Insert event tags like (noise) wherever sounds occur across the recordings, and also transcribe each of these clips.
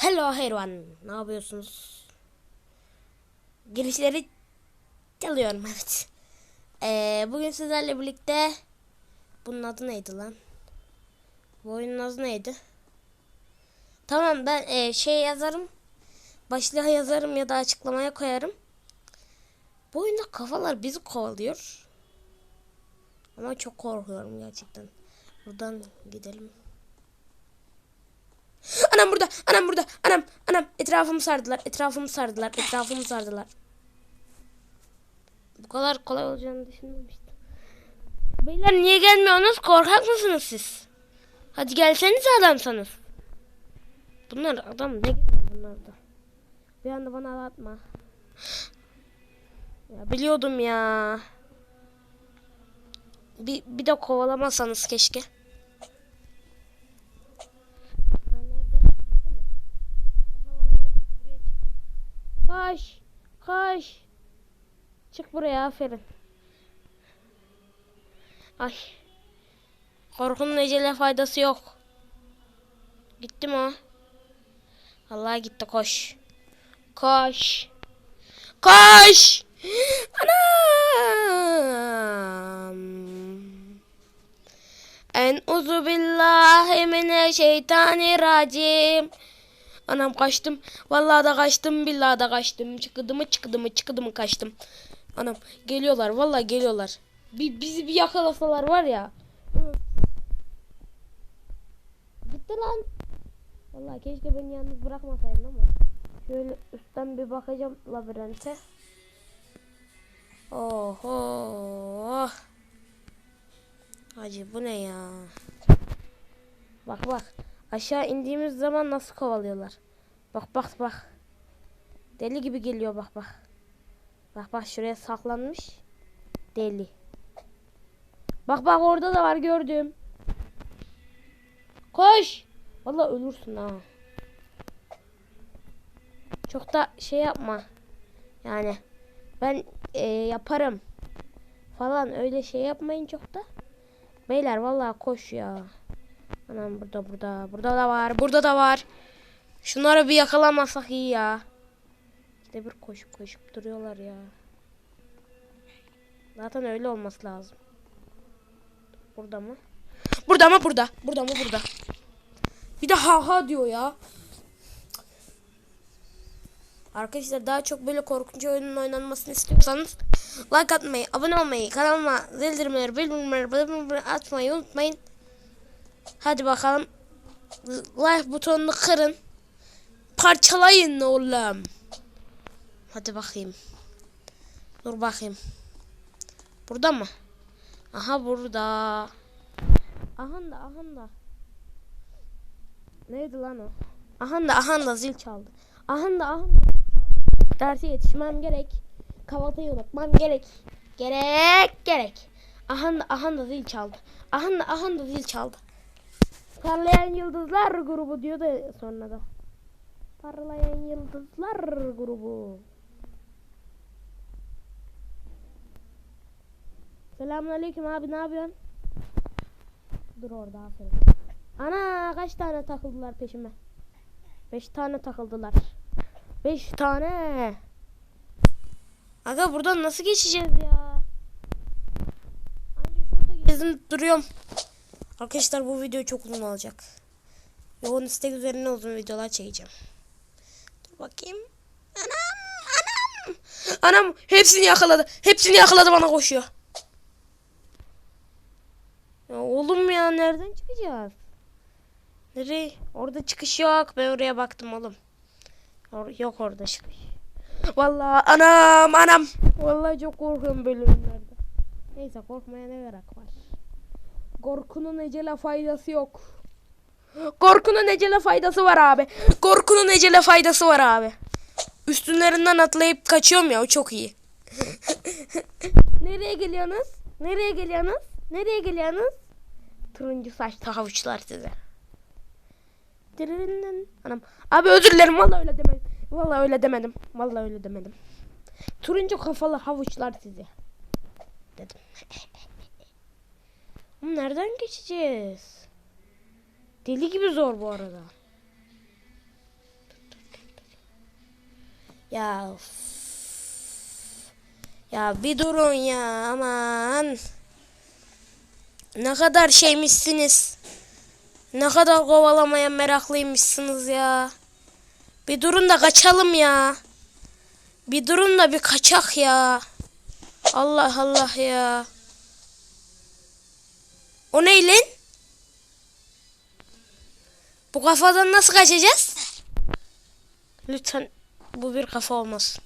Hello everyone. Ne yapıyorsunuz? Girişleri çalıyorum (laughs) evet. Ee, bugün sizlerle birlikte bunun adı neydi lan? Bu oyunun adı neydi? Tamam ben e, şey yazarım. Başlığa yazarım ya da açıklamaya koyarım. Bu oyunda kafalar bizi kovalıyor. Ama çok korkuyorum gerçekten. Buradan gidelim. Anam burada, anam burada, anam, anam. Etrafımı sardılar, etrafımı sardılar, etrafımı sardılar. Bu kadar kolay olacağını düşünmemiştim. Beyler niye gelmiyorsunuz? Korkak mısınız siz? Hadi gelseniz adamsanız. Bunlar adam ne güzel bunlar da. Bir anda bana atma. Ya biliyordum ya. Bir, bir de kovalamasanız keşke. Koş. Koş. Çık buraya aferin. Ay. Korkunun ecele faydası yok. Gitti mi o? Allah gitti koş. Koş. Koş. Anam. En uzu billahi mineşşeytanirracim. Anam kaçtım. Vallahi da kaçtım. Billahi da kaçtım. Çıkıdı mı çıkıdı mı çıkıdı mı kaçtım. Anam geliyorlar. Vallahi geliyorlar. Bir, bizi bir yakalasalar var ya. Gitti lan. Vallahi keşke beni yalnız bırakmasaydın ama. Şöyle üstten bir bakacağım labirente. Oho. Hacı bu ne ya? Bak bak. Aşağı indiğimiz zaman nasıl kovalıyorlar. Bak bak bak. Deli gibi geliyor bak bak. Bak bak şuraya saklanmış. Deli. Bak bak orada da var gördüm. Koş. Vallahi ölürsün ha. Çok da şey yapma. Yani ben e, yaparım falan öyle şey yapmayın çok da. Beyler vallahi koş ya. Anam burada burada. Burada da var. Burada da var. Şunları bir yakalamazsak iyi ya. İşte bir koşup koşup duruyorlar ya. Zaten öyle olması lazım. Burada mı? Burada mı? Burada. Burada mı? Burada. Bir de ha ha diyor ya. Arkadaşlar daha çok böyle korkunç oyunun oynanmasını istiyorsanız like atmayı, abone olmayı, kanalıma zildirimleri, bildirimleri, bildirimleri atmayı unutmayın. Hadi bakalım. Like butonunu kırın. Parçalayın oğlum. Hadi bakayım. Dur bakayım. Burada mı? Aha burada. Aha da aha da. Neydi lan o? Aha da aha da zil çaldı. Aha da aha da. Derse yetişmem gerek. Kahvaltıyı unutmam gerek. Gerek gerek. Aha da aha da zil çaldı. Aha da aha da zil çaldı. Parlayan Yıldızlar grubu diyor da sonra da. Parlayan Yıldızlar grubu. Selamünaleyküm abi ne yapıyorsun? Dur orada aferin. Ana kaç tane takıldılar peşime? Beş tane takıldılar. Beş tane. Aga buradan nasıl geçeceğiz ya? Anca şurada gezinip duruyorum. Arkadaşlar bu video çok uzun olacak. Yoğun istek üzerine uzun videolar çekeceğim. Dur bakayım. Anam, anam. Anam hepsini yakaladı. Hepsini yakaladı bana koşuyor. Ya oğlum ya nereden çıkacağız? Nereye? Orada çıkış yok. Ben oraya baktım oğlum. Or- yok orada çıkış. Vallahi anam anam. Vallahi çok korkuyorum oyunlarda. Neyse korkmaya ne gerek var? Korkunun ecele faydası yok. Korkunun ecele faydası var abi. Korkunun ecele faydası var abi. Üstünlerinden atlayıp kaçıyorum ya o çok iyi. Nereye geliyorsunuz? Nereye geliyorsunuz? Nereye geliyorsunuz? Turuncu saçlı havuçlar size. Anam. Abi özür dilerim vallahi öyle demedim. Vallahi öyle demedim. Vallahi öyle demedim. Turuncu kafalı havuçlar size. Dedim. Nereden geçeceğiz? Deli gibi zor bu arada. Ya. Ya bir durun ya aman. Ne kadar şeymişsiniz. Ne kadar kovalamaya meraklıymışsınız ya. Bir durun da kaçalım ya. Bir durun da bir kaçak ya. Allah Allah ya. O ne lan? Bu kafadan nasıl kaçacağız? Lütfen bu bir kafa olmasın.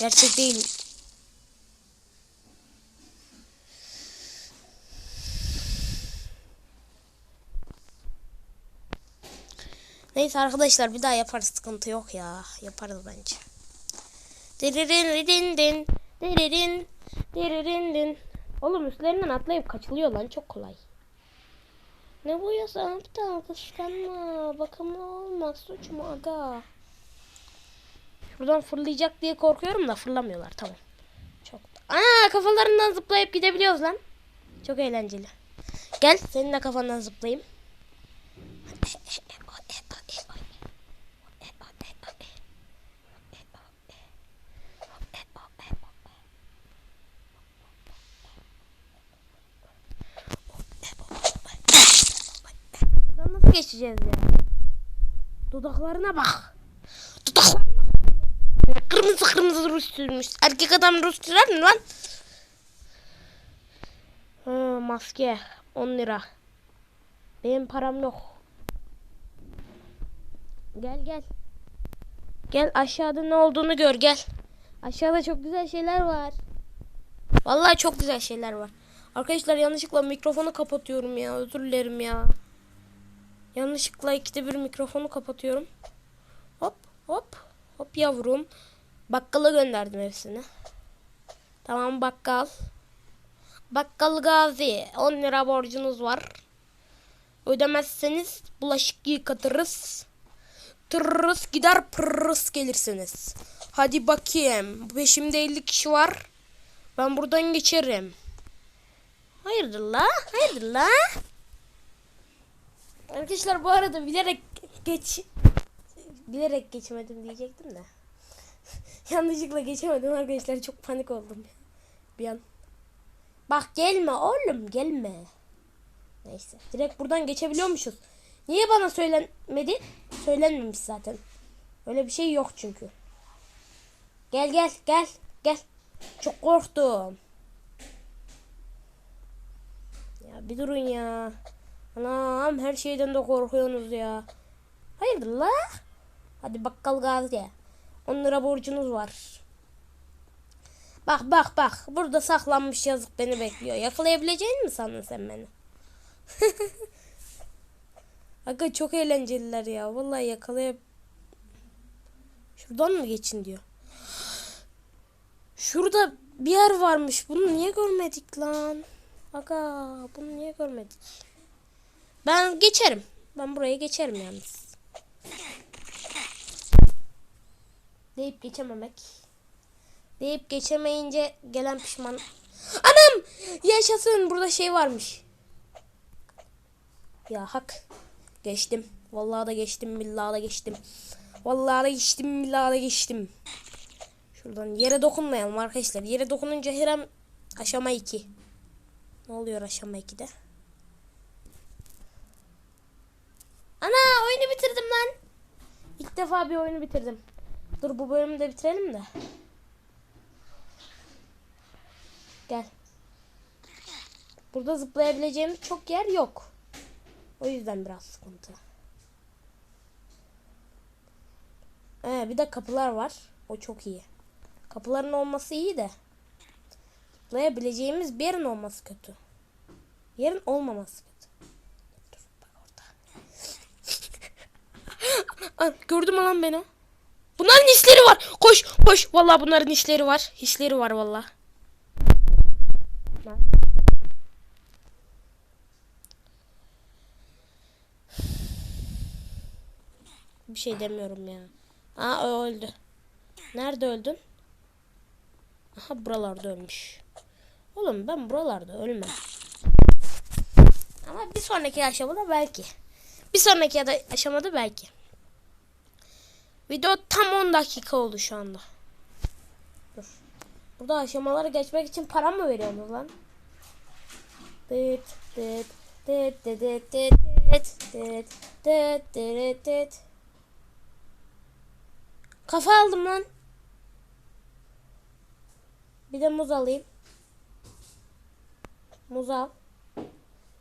Gerçek değil. Neyse arkadaşlar bir daha yaparız sıkıntı yok ya. Yaparız bence. Diririn din din diririn diririn din. Oğlum üstlerinden atlayıp kaçılıyor lan çok kolay. Ne bu ya tane kıskanma. Bakımlı olmak suç mu aga? Şuradan fırlayacak diye korkuyorum da fırlamıyorlar tamam. Çok. Ana kafalarından zıplayıp gidebiliyoruz lan. Çok eğlenceli. Gel senin de kafandan zıplayayım. Geçeceğiz ya? Dudaklarına bak. Dudaklarına bak. Kırmızı kırmızı Rus sürmüş. Erkek adam Rus sürer mi lan? Ha, maske 10 lira. Benim param yok. Gel gel. Gel aşağıda ne olduğunu gör gel. Aşağıda çok güzel şeyler var. Vallahi çok güzel şeyler var. Arkadaşlar yanlışlıkla mikrofonu kapatıyorum ya. Özür dilerim ya. Yanlışlıkla ikide bir mikrofonu kapatıyorum. Hop hop hop yavrum. Bakkala gönderdim hepsini. Tamam bakkal. Bakkal Gazi 10 lira borcunuz var. Ödemezseniz bulaşık yıkatırız. Tırırız gider pırırız gelirsiniz. Hadi bakayım. Peşimde 50 kişi var. Ben buradan geçerim. Hayırdır la? Hayırdır la? Arkadaşlar bu arada bilerek geç bilerek geçmedim diyecektim de. (laughs) Yanlışlıkla geçemedim arkadaşlar çok panik oldum bir an. Bak gelme oğlum gelme. Neyse direkt buradan geçebiliyormuşuz. Niye bana söylenmedi? Söylenmemiş zaten. Öyle bir şey yok çünkü. Gel gel gel gel. Çok korktum. Ya bir durun ya. Anam her şeyden de korkuyorsunuz ya. Hayırdır la? Hadi bakkal gazi. 10 lira borcunuz var. Bak bak bak. Burada saklanmış yazık beni bekliyor. Yakalayabileceğin mi sandın sen beni? (laughs) Aga çok eğlenceliler ya. Vallahi yakalayab... Şuradan mı geçin diyor. Şurada bir yer varmış. Bunu niye görmedik lan? Aga bunu niye görmedik? Ben geçerim. Ben buraya geçerim yalnız. Deyip geçememek. Deyip geçemeyince gelen pişman. Anam! Yaşasın burada şey varmış. Ya hak. Geçtim. Vallahi da geçtim. Billahi da geçtim. Vallahi da geçtim. Billahi da geçtim. Şuradan yere dokunmayalım arkadaşlar. Yere dokununca her an aşama 2. Ne oluyor aşama 2'de? Ana oyunu bitirdim lan. İlk defa bir oyunu bitirdim. Dur bu bölümü de bitirelim de. Gel. Burada zıplayabileceğimiz çok yer yok. O yüzden biraz sıkıntı. Ee, bir de kapılar var. O çok iyi. Kapıların olması iyi de. Zıplayabileceğimiz bir yerin olması kötü. Yerin olmaması kötü. Dur bak orada. An, gördün mü lan beni? Bunların işleri var. Koş koş. Vallahi bunların işleri var. İşleri var vallahi. Bir şey demiyorum ya. Aa o öldü. Nerede öldün? Aha buralarda ölmüş. Oğlum ben buralarda ölmem. Ama bir sonraki aşamada belki. Bir sonraki aşamada belki. Video tam 10 dakika oldu şu anda. Dur. Burada aşamaları geçmek için para mı veriyorsunuz lan? Dıt dıt dıt dıt dıt dıt dıt dıt dıt dıt. Kafa aldım lan. Bir de muz alayım. Muz al.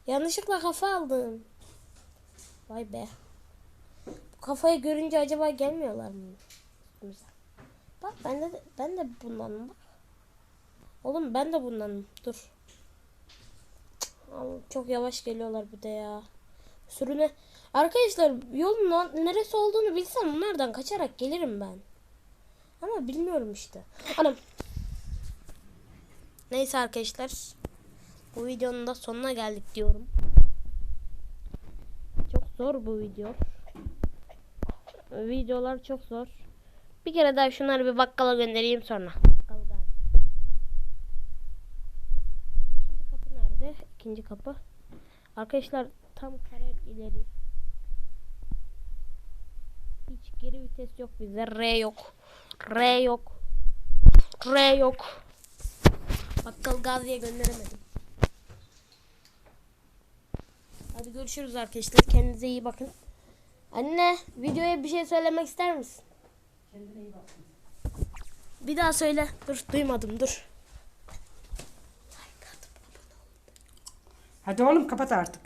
Yanlışlıkla kafa aldım. Vay be. Kafayı görünce acaba gelmiyorlar mı? Bak ben de ben de bundanım bak. Oğlum ben de bundanım. Dur. Çok yavaş geliyorlar bir de ya. Sürüne. Arkadaşlar yolun ne- neresi olduğunu bilsem bunlardan kaçarak gelirim ben. Ama bilmiyorum işte. Anam. Neyse arkadaşlar. Bu videonun da sonuna geldik diyorum. Çok zor bu video. Videolar çok zor. Bir kere daha şunları bir bakkala göndereyim sonra. İkinci kapı nerede? İkinci kapı. Arkadaşlar tam kare ileri. Hiç geri vites yok bizde. R yok. R yok. R yok. Bakkal Gazi'ye gönderemedim. Hadi görüşürüz arkadaşlar. Kendinize iyi bakın. Anne videoya bir şey söylemek ister misin? Bir daha söyle. Dur duymadım dur. Hadi oğlum kapat artık.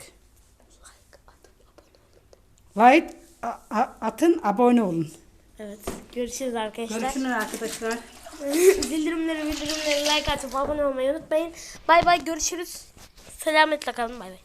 Like a- a- atın abone olun. Evet görüşürüz arkadaşlar. Görüşürüz arkadaşlar. (laughs) bildirimleri bildirimleri like atıp abone olmayı unutmayın. Bay bay görüşürüz. Selametle kalın bay bay.